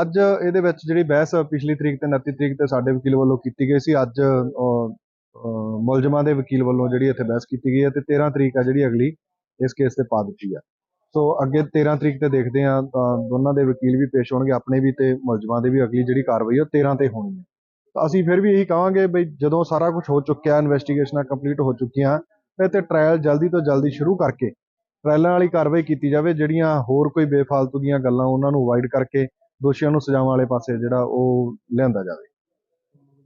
ਅੱਜ ਇਹਦੇ ਵਿੱਚ ਜਿਹੜੀ ਬਹਿਸ ਪਿਛਲੀ ਤਰੀਕ ਤੇ 29 ਤਰੀਕ ਤੇ ਸਾਡੇ ਵਕੀਲ ਵੱਲੋਂ ਕੀਤੀ ਗਈ ਸੀ, ਅੱਜ ਮੁਲਜ਼ਮਾਂ ਦੇ ਵਕੀਲ ਵੱਲੋਂ ਜਿਹੜੀ ਇੱਥੇ ਬਹਿਸ ਕੀਤੀ ਗਈ ਹੈ ਤੇ 13 ਤਰੀਕ ਆ ਜਿਹੜੀ ਅਗਲੀ ਇਸ ਕੇਸ ਤੇ ਪਾ ਦਿੱਤੀ ਆ ਸੋ ਅੱਗੇ 13 ਤਰੀਕ ਤੇ ਦੇਖਦੇ ਆ ਦੋਨਾਂ ਦੇ ਵਕੀਲ ਵੀ ਪੇਸ਼ ਹੋਣਗੇ, ਆਪਣੇ ਵੀ ਤੇ ਮੁਲਜ਼ਮਾਂ ਦੇ ਵੀ ਅਗਲੀ ਜਿਹੜੀ ਕਾਰਵਾਈ ਉਹ 13 ਤੇ ਹੋਣੀ ਹੈ। ਤਾਂ ਅਸੀਂ ਫਿਰ ਵੀ ਇਹੀ ਕਹਾਂਗੇ ਬਈ ਜਦੋਂ ਸਾਰਾ ਕੁਝ ਹੋ ਚੁੱਕਿਆ ਇਨਵੈਸਟੀਗੇਸ਼ਨਾਂ ਕੰਪਲੀਟ ਹੋ ਚੁੱਕੀਆਂ ਤੇ ਤੇ ਟ੍ਰਾਇਲ ਜਲਦੀ ਤੋਂ ਜਲਦੀ ਸ਼ੁਰੂ ਕਰਕੇ ਟ੍ਰਾਇਲਾਂ ਵਾਲੀ ਕਾਰਵਾਈ ਕੀਤੀ ਜਾਵੇ, ਜਿਹੜੀਆਂ ਹੋਰ ਕੋਈ ਬੇਫਾਲਤੂ ਦੀਆਂ ਗੱਲਾਂ ਉਹਨਾਂ ਨੂੰ ਅਵਾਇਡ ਕਰਕੇ ਦੋਸ਼ੀਆਂ ਨੂੰ ਸਜ਼ਾਵਾਂ ਵਾਲੇ ਪਾਸੇ ਜਿਹੜਾ ਉਹ ਲਿਆਂਦਾ ਜਾਵੇ।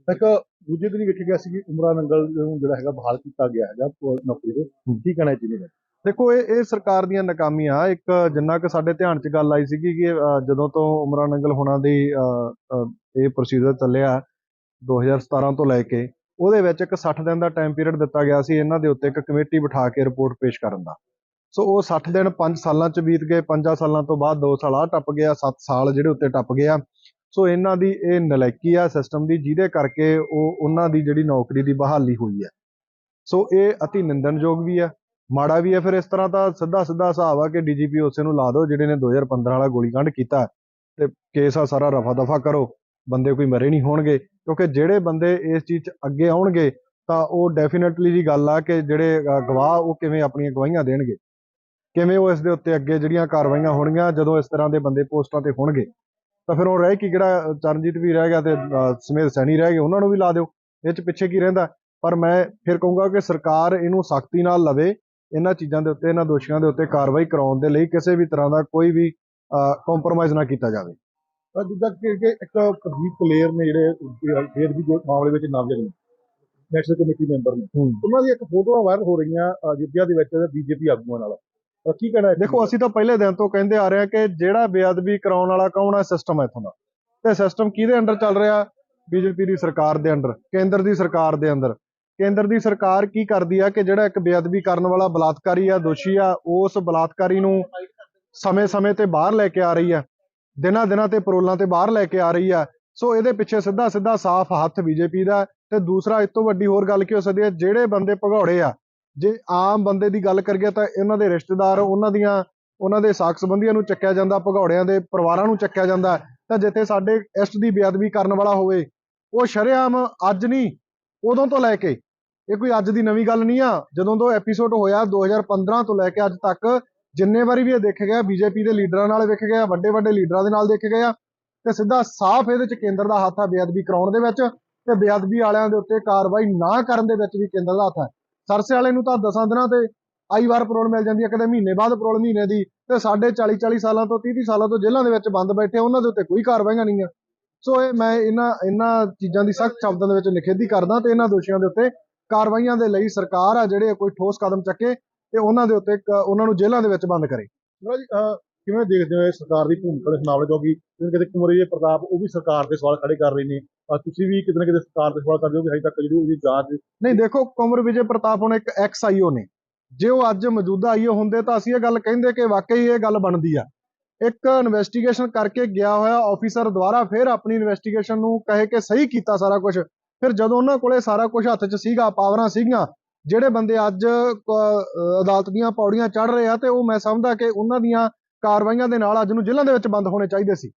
ਇੱਕ ਦੂਜੇ ਦਿਨ ਵੇਖਿਆ ਗਿਆ ਸੀ ਕਿ ਉਮਰਾ ਨੰਗਲ ਨੂੰ ਜਿਹੜਾ ਹੈਗਾ ਬਹਾਲ ਕੀਤਾ ਗਿਆ ਹੈਗਾ ਨੌਕਰੀ ਤੋਂ। ਕੀ ਕਹਿਣਾ ਚਾਹੀਦੇ ਦੇਖੋ ਇਹ ਇਹ ਸਰਕਾਰ ਦੀਆਂ ਨਾਕਾਮੀਆਂ ਇੱਕ ਜਿੰਨਾ ਕਿ ਸਾਡੇ ਧਿਆਨ 'ਚ ਗੱਲ ਆਈ ਸੀਗੀ ਕਿ ਜਦੋਂ ਤੋਂ ਉਮਰਾਂ ਨੰਗਲ ਹੋਣਾ ਦੀ ਇਹ ਪ੍ਰੋਸੀਜਰ ਚੱਲਿਆ 2017 ਤੋਂ ਲੈ ਕੇ ਉਹਦੇ ਵਿੱਚ ਇੱਕ 60 ਦਿਨ ਦਾ ਟਾਈਮ ਪੀਰੀਅਡ ਦਿੱਤਾ ਗਿਆ ਸੀ ਇਹਨਾਂ ਦੇ ਉੱਤੇ ਇੱਕ ਕਮੇਟੀ ਬਿਠਾ ਕੇ ਰਿਪੋਰਟ ਪੇਸ਼ ਕਰਨ ਦਾ। ਸੋ ਉਹ 60 ਦਿਨ 5 ਸਾਲਾਂ 'ਚ ਬੀਤ ਗਏ 5 ਸਾਲਾਂ ਤੋਂ ਬਾਅਦ 2 ਸਾਲ ਆ ਟੱਪ ਗਿਆ 7 ਸਾਲ ਜਿਹੜੇ ਉੱਤੇ ਟੱਪ ਗਿਆ। ਸੋ ਇਹਨਾਂ ਦੀ ਇਹ ਨਲਾਇਕੀ ਆ ਸਿਸਟਮ ਦੀ, ਜਿਹਦੇ ਕਰਕੇ ਉਹ ਉਹਨਾਂ ਦੀ ਜਿਹੜੀ ਨੌਕਰੀ ਦੀ ਬਹਾਲੀ ਹੋਈ ਹੈ। ਸੋ ਇਹ ਅਤੀ ਨਿੰਦਣਯੋਗ ਵੀ ਆ ਮਾੜਾ ਵੀ ਹੈ ਫਿਰ ਇਸ ਤਰ੍ਹਾਂ ਤਾਂ ਸਿੱਧਾ ਸਿੱਧਾ ਹਿਸਾਬ ਆ ਕਿ ਡੀਜੀਪੀ ਉਸੇ ਨੂੰ ਲਾ ਦਿਓ, ਜਿਹੜੇ ਨੇ 2015 ਵਾਲਾ ਗੋਲੀकांड ਕੀਤਾ ਤੇ ਕੇਸ ਆ ਸਾਰਾ ਰਫਾ ਦਫਾ ਕਰੋ, ਬੰਦੇ ਕੋਈ ਮਰੇ ਨਹੀਂ ਹੋਣਗੇ। ਕਿਉਂਕਿ ਜਿਹੜੇ ਬੰਦੇ ਇਸ ਚੀਜ਼ 'ਚ ਅੱਗੇ ਆਉਣਗੇ ਤਾਂ ਉਹ ਡੈਫੀਨਿਟਲੀ ਜੀ ਗੱਲ ਆ ਕਿ ਜਿਹੜੇ ਗਵਾਹ ਉਹ ਕਿਵੇਂ ਆਪਣੀਆਂ ਗਵਾਹੀਆਂ ਦੇਣਗੇ। ਕਿਵੇਂ ਉਹ ਇਸ ਦੇ ਉੱਤੇ ਅੱਗੇ ਜਿਹੜੀਆਂ ਕਾਰਵਾਈਆਂ ਹੋਣਗੀਆਂ ਜਦੋਂ ਇਸ ਤਰ੍ਹਾਂ ਦੇ ਬੰਦੇ ਪੋਸਟਾਂ ਤੇ ਹੋਣਗੇ? ਤਾਂ ਫਿਰ ਉਹ ਰਹਿ ਕੀ ਕਿਹੜਾ ਅ, ਚਰਨਜੀਤ ਵੀ ਰਹਿ ਗਿਆ ਤੇ ਸਮੇਤ ਸੈਣੀ ਰਹਿ ਗਏ ਉਹਨਾਂ ਨੂੰ ਵੀ ਲਾ ਦਿਓ। ਇਹ 'ਚ ਪਿੱਛੇ ਕੀ ਰਹਿੰਦਾ? ਪਰ ਮੈਂ ਫਿਰ ਕਹੂੰਗਾ ਕਿ ਸਰਕਾਰ ਇਹਨੂੰ ਸਖਤੀ ਨਾਲ ਲਵੇ ਇਹਨਾਂ ਚੀਜ਼ਾਂ ਦੇ ਉੱਤੇ ਇਹਨਾਂ ਦੋਸ਼ੀਆਂ ਦੇ ਉੱਤੇ ਕਾਰਵਾਈ ਕਰਾਉਣ ਦੇ ਲਈ ਕਿਸੇ ਵੀ ਤਰ੍ਹਾਂ ਦਾ ਕੋਈ ਵੀ ਕੰਪਰੋਮਾਈਜ਼ ਨਾ ਕੀਤਾ ਜਾਵੇ। ਦੂਜਾ ਕਿ ਇੱਕ ਪ੍ਰਦੀਪ ਕਲੇਰ ਨੇ ਜਿਹੜੇ ਫੇਰ ਵੀ ਮਾਮਲੇ ਵਿੱਚ ਨਾਮਜ਼ਦ ਨੇ ਨੈਸ਼ਨਲ ਕਮੇਟੀ ਮੈਂਬਰ ਨੇ ਉਹਨਾਂ ਦੀ ਇੱਕ ਫੋਟੋਆਂ ਵਾਇਰਲ ਹੋ ਰਹੀਆਂ ਅਯੁੱਧਿਆ ਦੇ ਵਿੱਚ ਬੀਜੇਪੀ ਆਗੂਆਂ ਨਾਲ। ਕੀ ਕਹਿਣਾ ਦੇਖੋ, ਅਸੀਂ ਤਾਂ ਪਹਿਲੇ ਦਿਨ ਤੋਂ ਕਹਿੰਦੇ ਆ ਰਹੇ ਹਾਂ ਕਿ ਜਿਹੜਾ ਬੇਅਦਬੀ ਕਰਾਉਣ ਵਾਲਾ ਕੌਣ ਹੈ ਸਿਸਟਮ ਹੈ ਇੱਥੋਂ ਦਾ। ਤੇ ਸਿਸਟਮ ਕਿਹਦੇ ਅੰਡਰ ਚੱਲ ਰਿਹਾ? ਬੀਜੇਪੀ ਦੀ ਸਰਕਾਰ ਦੇ ਅੰਡਰ, ਕੇਂਦਰ ਦੀ ਸਰਕਾਰ ਦੇ ਅੰਦਰ। ਕੇਂਦਰ ਦੀ ਸਰਕਾਰ ਕੀ ਕਰਦੀ ਆ ਕਿ ਜਿਹੜਾ ਇੱਕ ਬੇਅਦਬੀ ਕਰਨ ਵਾਲਾ ਬਲਾਤਕਾਰੀ ਆ, ਦੋਸ਼ੀ ਆ, ਉਸ ਬਲਾਤਕਾਰੀ ਨੂੰ ਸਮੇਂ-ਸਮੇਂ ਤੇ ਬਾਹਰ ਲੈ ਕੇ ਆ ਰਹੀ ਆ। ਦਿਨਾਂ ਦਿਨਾਂ ਤੇ ਪਰੋਲਾਂ ਤੇ ਬਾਹਰ ਲੈ ਕੇ ਆ ਰਹੀ ਆ। ਸੋ ਇਹਦੇ ਪਿੱਛੇ ਸਿੱਧਾ ਸਿੱਧਾ ਸਾਫ਼ ਹੱਥ ਬੀਜੇਪੀ ਦਾ ਤੇ ਦੂਸਰਾ, ਇਸ ਤੋਂ ਵੱਡੀ ਹੋਰ ਗੱਲ ਕੀ ਹੋ ਸਕਦੀ ਹੈ? ਜਿਹੜੇ ਬੰਦੇ ਭਗੌੜੇ ਆ ਜੇ ਆਮ ਬੰਦੇ ਦੀ ਗੱਲ ਕਰੀਏ ਤਾਂ ਇਹਨਾਂ ਦੇ ਰਿਸ਼ਤੇਦਾਰ, ਉਹਨਾਂ ਦੀਆਂ, ਉਹਨਾਂ ਦੇ ਸਾਕ ਸੰਬੰਧੀਆਂ ਨੂੰ ਚੱਕਿਆ ਜਾਂਦਾ, ਭਗੌੜਿਆਂ ਦੇ ਪਰਿਵਾਰਾਂ ਨੂੰ ਚੱਕਿਆ ਜਾਂਦਾ, ਤਾਂ ਜਿੱਥੇ ਸਾਡੇ ਇਸ਼ਟ ਦੀ ਬੇਅਦਬੀ ਕਰਨ ਵਾਲਾ ਹੋਵੇ, ਉਹ ਸ਼ਰੇਆਮ ਅੱਜ ਨਹੀਂ, ਉਦੋਂ ਤੋਂ ਲੈ ਕੇ, ਇਹ ਕੋਈ ਅੱਜ ਦੀ ਨਵੀਂ ਗੱਲ ਨਹੀਂ ਆ, ਜਦੋਂ ਤੋਂ ਐਪੀਸੋਡ ਹੋਇਆ 2015 ਤੋਂ ਲੈ ਕੇ ਅੱਜ ਤੱਕ, ਜਿੰਨੇ ਵਾਰੀ ਵੀ ਇਹ ਦੇਖਿਆ ਗਿਆ, ਬੀਜੇਪੀ ਦੇ ਲੀਡਰਾਂ ਨਾਲ ਵੇਖੇ ਗਿਆ, ਵੱਡੇ ਵੱਡੇ ਲੀਡਰਾਂ ਦੇ ਨਾਲ ਦੇਖੇ ਗਿਆ, ਤੇ ਸਿੱਧਾ ਸਾਫ਼ ਇਹਦੇ ਚ ਕੇਂਦਰ ਦਾ ਹੱਥ ਆ ਬੇਅਦਬੀ ਕਰਾਉਣ ਦੇ ਵਿੱਚ, ਤੇ ਬੇਅਦਬੀ ਵਾਲਿਆਂ ਦੇ ਉੱਤੇ ਕਾਰਵਾਈ ਨਾ ਕਰਨ ਦੇ ਵਿੱਚ ਵੀ ਕੇਂਦਰ ਦਾ ਹੱਥ ਹੈ ਸਰਸੇ ਵਾਲੇ ਨੂੰ ਤਾਂ ਦਸਾਂ ਦਿਨਾਂ ਤੇ ਆਈ ਵਾਰ ਪਰੋਲ ਮਿਲ ਜਾਂਦੀ ਹੈ ਕਦੇ ਮਹੀਨੇ ਬਾਅਦ ਪਰੋਲ ਮਹੀਨੇ ਦੀ, ਤੇ ਸਾਡੇ 40 40 ਸਾਲਾਂ ਤੋਂ 30 30 ਸਾਲਾਂ ਤੋਂ ਜੇਲ੍ਹਾਂ ਦੇ ਵਿੱਚ ਬੰਦ ਬੈਠੇ ਉਹਨਾਂ ਦੇ ਉੱਤੇ ਕੋਈ ਕਾਰਵਾਈਆਂ ਨਹੀਂ ਆ। ਸੋ ਇਹ ਮੈਂ ਇਹਨਾਂ ਇਹਨਾਂ ਚੀਜ਼ਾਂ ਦੀ ਸਖਤ ਸ਼ਬਦਾਂ ਦੇ ਵਿੱਚ ਨਿਖੇਧੀ ਕਰਦਾ ਤੇ ਇਹਨਾਂ ਦੋਸ਼ੀਆਂ ਦੇ ਉੱਤੇ ਕਾਰਵਾਈਆਂ ਦੇ ਲਈ ਸਰਕਾਰ ਆ ਜਿਹੜੇ ਕੋਈ ਠੋਸ ਕਦਮ ਚੱਕੇ ਤੇ ਉਹਨਾਂ ਦੇ ਉੱਤੇ ਉਹਨਾਂ ਨੂੰ ਜੇਲ੍ਹਾਂ ਦੇ ਵਿੱਚ ਬੰਦ ਕਰੇ। ਕਿਵੇਂ ਦੇਖਦੇ ਹੋ ਇਹ ਸਰਕਾਰ ਦੀ ਭੂਮਿਕਾ ਦੇ ਮਾਮਲੇ ਕਿਉਂਕਿ ਕਿਤੇ ਕੁਮਰੀ ਪ੍ਰਤਾਪ, ਉਹ ਵੀ ਸਰਕਾਰ ਦੇ ਸਵਾਲ ਖੜੇ ਕਰ ਰਹੇ ਨੇ। ਤੁਸੀਂ ਵੀ ਕਿਤੇ ਨਾ ਕਿਤੇ ਸਰਕਾਰ ਦੇ ਸਵਾਲ ਕਰਦੇ ਹੋ ਕਿ ਹਜੇ ਤੱਕ ਜਿਹੜੀ ਉਹਦੀ ਜਾਂਚ ਨਹੀਂ, ਦੇਖੋ, ਕੁਮਰ ਵਿਜੇ ਪ੍ਰਤਾਪ ਹੁਣ ਇੱਕ ਐਕਸ ਆਈਓ ਨੇ। ਜੇ ਉਹ ਅੱਜ ਮੌਜੂਦਾ ਆਈਓ ਹੁੰਦੇ ਤਾਂ ਅਸੀਂ ਇਹ ਗੱਲ ਕਹਿੰਦੇ ਕਿ ਵਾਕਈ ਇਹ ਗੱਲ ਬਣਦੀ ਆ। ਇੱਕ ਇਨਵੈਸਟੀਗੇਸ਼ਨ ਕਰਕੇ ਗਿਆ ਹੋਇਆ ਆਫੀਸਰ ਦੁਆਰਾ ਫਿਰ ਆਪਣੀ ਇਨਵੈਸਟੀਗੇਸ਼ਨ ਨੂੰ ਕਹੇ ਕਿ ਸਹੀ ਕੀਤਾ ਸਾਰਾ ਕੁਝ ਫਿਰ ਜਦੋਂ ਉਹਨਾਂ ਕੋਲੇ ਸਾਰਾ ਕੁਝ ਹੱਥ 'ਚ ਸੀਗਾ, ਪਾਵਰਾਂ ਸੀਗੀਆਂ, ਜਿਹੜੇ ਬੰਦੇ ਅੱਜ ਅਦਾਲਤ ਦੀਆਂ ਪੌੜੀਆਂ ਚੜ ਰਹੇ ਆ ਤੇ ਉਹ ਮੈਂ ਸਮਝਦਾ ਕਿ ਉਹਨਾਂ ਦੀਆਂ ਕਾਰਵਾਈਆਂ ਦੇ ਨਾਲ ਅੱਜ ਨੂੰ ਜੇਲ੍ਹਾਂ ਦੇ ਵਿੱਚ ਬੰਦ ਹੋਣੇ ਚਾਹੀਦੇ ਸੀ।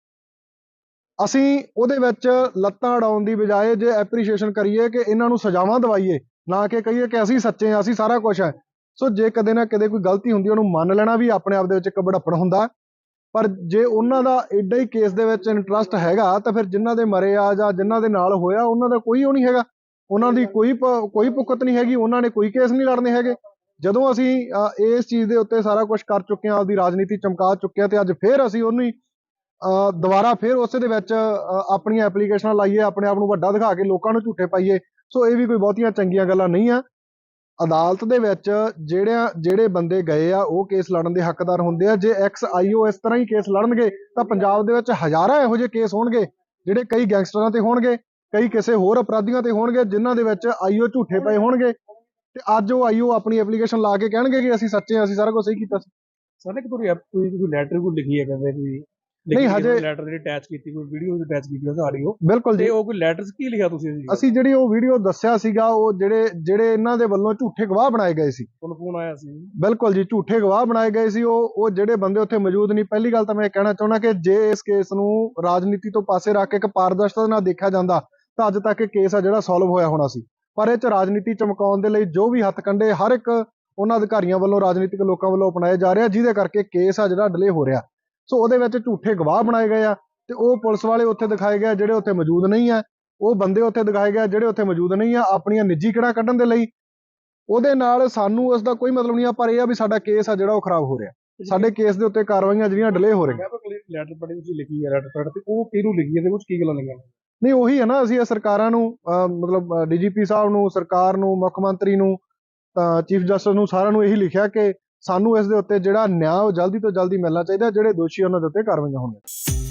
ਅਸੀਂ ਉਹਦੇ ਵਿੱਚ ਲੱਤਾਂ ਅੜਾਉਣ ਦੀ ਬਜਾਏ ਜੇ ਐਪਰੀਸ਼ੀਏਸ਼ਨ ਕਰੀਏ ਕਿ ਇਹਨਾਂ ਨੂੰ ਸਜ਼ਾਵਾਂ ਦਵਾਈਏ ਨਾ ਕਿ ਕਹੀਏ ਕਿ ਅਸੀਂ ਸੱਚੇ ਹਾਂ ਅਸੀਂ ਸਾਰਾ ਕੁਝ ਹੈ। ਸੋ ਜੇ ਕਦੇ ਨਾ ਕਦੇ ਕੋਈ ਗਲਤੀ ਹੁੰਦੀ ਉਹਨੂੰ ਮੰਨ ਲੈਣਾ ਵੀ ਆਪਣੇ ਆਪ ਦੇ ਵਿੱਚ ਇੱਕ ਬੜੱਪਣ ਹੁੰਦਾ। ਪਰ ਜੇ ਉਹਨਾਂ ਦਾ ਐਡਾ ਹੀ ਕੇਸ ਦੇ ਵਿੱਚ ਇੰਟਰਸਟ ਹੈਗਾ ਤਾਂ ਫਿਰ ਜਿਨ੍ਹਾਂ ਦੇ ਮਰੇ ਆ ਜਾਂ ਜਿਨ੍ਹਾਂ ਦੇ ਨਾਲ ਹੋਇਆ ਉਹਨਾਂ ਦਾ ਕੋਈ ਉਹ ਨਹੀਂ ਹੈਗਾ। ਉਹਨਾਂ ਦੀ ਕੋਈ ਪ- ਕੋਈ ਭੁਕਤ ਨਹੀਂ ਹੈਗੀ ਉਹਨਾਂ ਨੇ ਕੋਈ ਕੇਸ ਨਹੀਂ ਲੜਨੇ ਹੈਗੇ। ਜਦੋਂ ਅਸੀਂ ਇਸ ਚੀਜ਼ ਦੇ ਉੱਤੇ ਸਾਰਾ ਕੁਝ ਕਰ ਚੁੱਕੇ ਹਾਂ ਆਪਦੀ ਰਾਜਨੀਤੀ ਚਮਕਾ ਚੁੱਕੇ ਹਾਂ ਤੇ ਅੱਜ ਫੇਰ ਅਸੀਂ ਉਹਨੂੰ ਹੀ, ਦੁਬਾਰਾ ਫਿਰ ਉਸੇ ਦੇ ਵਿੱਚ ਆਪਣੀਆਂ ਐਪਲੀਕੇਸ਼ਨਾਂ ਲਾਈਏ, ਆਪਣੇ ਆਪ ਨੂੰ ਵੱਡਾ ਦਿਖਾ ਕੇ ਲੋਕਾਂ ਨੂੰ ਝੂਠੇ ਪਾਈਏ। ਸੋ ਇਹ ਵੀ ਕੋਈ ਬਹੁਤੀਆਂ ਚੰਗੀਆਂ ਗੱਲਾਂ ਨਹੀਂ ਆ। ਅਦਾਲਤ ਦੇ ਵਿੱਚ ਜਿਹੜਿਆਂ, ਜਿਹੜੇ ਬੰਦੇ ਗਏ ਆ, ਉਹ ਕੇਸ ਲੜਨ ਦੇ ਹੱਕਦਾਰ ਹੁੰਦੇ ਆ। ਜੇ ਐਕਸ ਆਈਓ ਇਸ ਤਰ੍ਹਾਂ ਹੀ ਕੇਸ ਲੜਨਗੇ, ਤਾਂ ਪੰਜਾਬ ਦੇ ਵਿੱਚ ਹਜ਼ਾਰਾਂ ਇਹੋ ਜਿਹੇ ਕੇਸ ਹੋਣਗੇ, ਜਿਹੜੇ ਕਈ ਗੈਂਗਸਟਰਾਂ ਤੇ ਹੋਣਗੇ, ਕਈ ਕਿਸੇ ਹੋਰ ਅਪਰਾਧੀਆਂ ਤੇ ਹੋਣਗੇ, ਜਿਨ੍ਹਾਂ ਦੇ ਵਿੱਚ ਆਈਓ ਝੂਠੇ ਪਏ ਹੋਣਗੇ। ਤੇ ਅੱਜ ਉਹ ਆਈਓ ਆਪਣੀ ਐਪਲੀਕੇਸ਼ਨ ਲਾ ਕੇ ਕਹਿਣਗੇ ਕਿ ਅਸੀਂ ਸੱਚੇ ਹਾਂ ਅਸੀਂ ਸਾਰਾ ਕੁਝ ਸਹੀ ਕੀਤਾ ਸੀ। ਸਰ ਕਿ ਕੋਈ ਕੋਈ ਲੈਟਰ ਕੋਈ ਲਿਖੀ ਹੈ ਕਹਿੰਦੇ ਵੀ ਨਹੀਂ, ਹਜੇ- ਲੈਟਰ ਜਿਹੜੀ ਅਟੈਚ ਕੀਤੀ ਕੋਈ ਵੀਡੀਓ ਅਟੈਚ ਕੀਤੀ ਉਹਦਾ ਆਡੀਓ ਬਿਲਕੁਲ ਜੀ। ਤੇ ਉਹ ਕੋਈ ਲੈਟਰਸ ਕੀ ਲਿਖਿਆ ਤੁਸੀਂ ਜੀ? ਅਸੀਂ ਜਿਹੜੀ ਉਹ ਵੀਡੀਓ ਦੱਸਿਆ ਸੀਗਾ ਉਹ ਜਿਹੜੇ ਜਿਹੜੇ ਇਹਨਾਂ ਦੇ ਵੱਲੋਂ ਝੂਠੇ ਗਵਾਹ ਬਣਾਏ ਗਏ ਸੀ। ਤੁਹਾਨੂੰ ਫੋਨ ਆਇਆ ਸੀ ਬਿਲਕੁਲ ਜੀ ਝੂਠੇ ਗਵਾਹ ਬਣਾਏ ਗਏ ਸੀ ਉਹ ਉਹ ਜਿਹੜੇ ਬੰਦੇ ਉੱਥੇ ਮੌਜੂਦ ਨਹੀਂ। ਪਹਿਲੀ ਗੱਲ ਤਾਂ ਮੈਂ ਇਹ ਕਹਿਣਾ ਚਾਹੁੰਦਾ ਕਿ ਜੇ ਇਸ ਕੇਸ ਨੂੰ ਰਾਜਨੀਤੀ ਤੋਂ ਪਾਸੇ ਰੱਖ ਕੇ ਇੱਕ ਪਾਰਦਰਸ਼ਤਾ ਨਾਲ ਦੇਖਿਆ ਜਾਂਦਾ ਤਾਂ ਅੱਜ ਤੱਕ ਇਹ ਕੇਸ ਆ ਜਿਹੜਾ ਸੋਲਵ ਹੋਇਆ ਹੋਣਾ ਸੀ। ਪਰ ਇਹ ਚ ਰਾਜਨੀਤੀ ਚਮਕਾਉਣ ਦੇ ਲਈ ਜੋ ਵੀ ਹੱਥਕੰਡੇ ਹਰ ਇੱਕ ਉਹਨਾਂ ਅਧਿਕਾਰੀਆਂ ਵੱਲੋਂ ਰਾਜਨੀਤਿਕ ਲੋਕਾਂ ਵੱਲੋਂ ਅਪਣਾਏ ਜਾ ਰਹੇ ਜਿਹਦੇ ਕਰਕੇ ਕੇਸ ਆ ਜਿਹੜਾ ਡਿਲੇ ਹੋ ਰਿਹਾ। ਸੋ ਉਹਦੇ ਵਿੱਚ ਝੂਠੇ ਗਵਾਹ ਬਣਾਏ ਗਏ ਆ ਤੇ ਉਹ ਪੁਲਿਸ ਵਾਲੇ ਉੱਥੇ ਦਿਖਾਏ ਗਏ ਜਿਹੜੇ ਉੱਥੇ ਮੌਜੂਦ ਨਹੀਂ ਆ। ਉਹ ਬੰਦੇ ਉੱਥੇ ਦਿਖਾਏ ਗਏ ਜਿਹੜੇ ਉੱਥੇ ਮੌਜੂਦ ਨਹੀਂ ਆ ਆਪਣੀਆਂ ਨਿੱਜੀ ਕਿਹੜਾ ਕੱਢਣ ਦੇ ਲਈ। ਉਹਦੇ ਨਾਲ ਸਾਨੂੰ ਉਸ ਦਾ ਕੋਈ ਮਤਲਬ ਨਹੀਂ ਆ ਪਰ ਇਹ ਆ ਵੀ ਸਾਡਾ ਕੇਸ ਆ ਜਿਹੜਾ ਉਹ ਖਰਾਬ ਹੋ ਰਿਹਾ। ਸਾਡੇ ਕੇਸ ਦੇ ਉੱਤੇ ਕਾਰਵਾਈਆਂ ਜਿਹੜੀਆਂ ਡਿਲੇ ਹੋ ਰਹੀਆਂ। ਲੈਟਰ ਪੜ੍ਹੀ ਤੁਸੀਂ ਲਿਖੀ ਹੈ ਲੈਟਰ ਪੜ੍ਹ ਤੇ ਉਹ ਕਿਹਨੂੰ ਲਿਖੀ ਹੈ ਤੇ 'ਚ ਕੀ ਗੱਲਾਂ ਲਿਖੀਆਂ ਨੇ? ਨਹੀਂ ਉਹੀ ਹੈ ਨਾ ਅਸੀਂ ਇਹ ਸਰਕਾਰਾਂ ਨੂੰ ਮਤਲਬ ਡੀਜੀਪੀ ਸਾਹਿਬ ਨੂੰ ਸਰਕਾਰ ਨੂੰ ਮੁੱਖ ਮੰਤਰੀ ਨੂੰ ਤਾਂ ਚੀਫ ਜਸਟਿਸ ਨੂੰ ਸਾਰਿਆਂ ਨੂੰ ਇਹੀ ਲਿਖਿਆ ਕਿ ਸਾਨੂੰ ਇਸ ਦੇ ਉੱਤੇ ਜਿਹੜਾ ਨਿਆਂ ਉਹ ਜਲਦੀ ਤੋਂ ਜਲਦੀ ਮਿਲਣਾ ਚਾਹੀਦਾ ਜਿਹੜੇ ਦੋਸ਼ੀ ਉਹਨਾਂ ਦੇ ਉੱਤੇ ਕਾਰਵਾਈਆਂ ਹੋਣੀਆਂ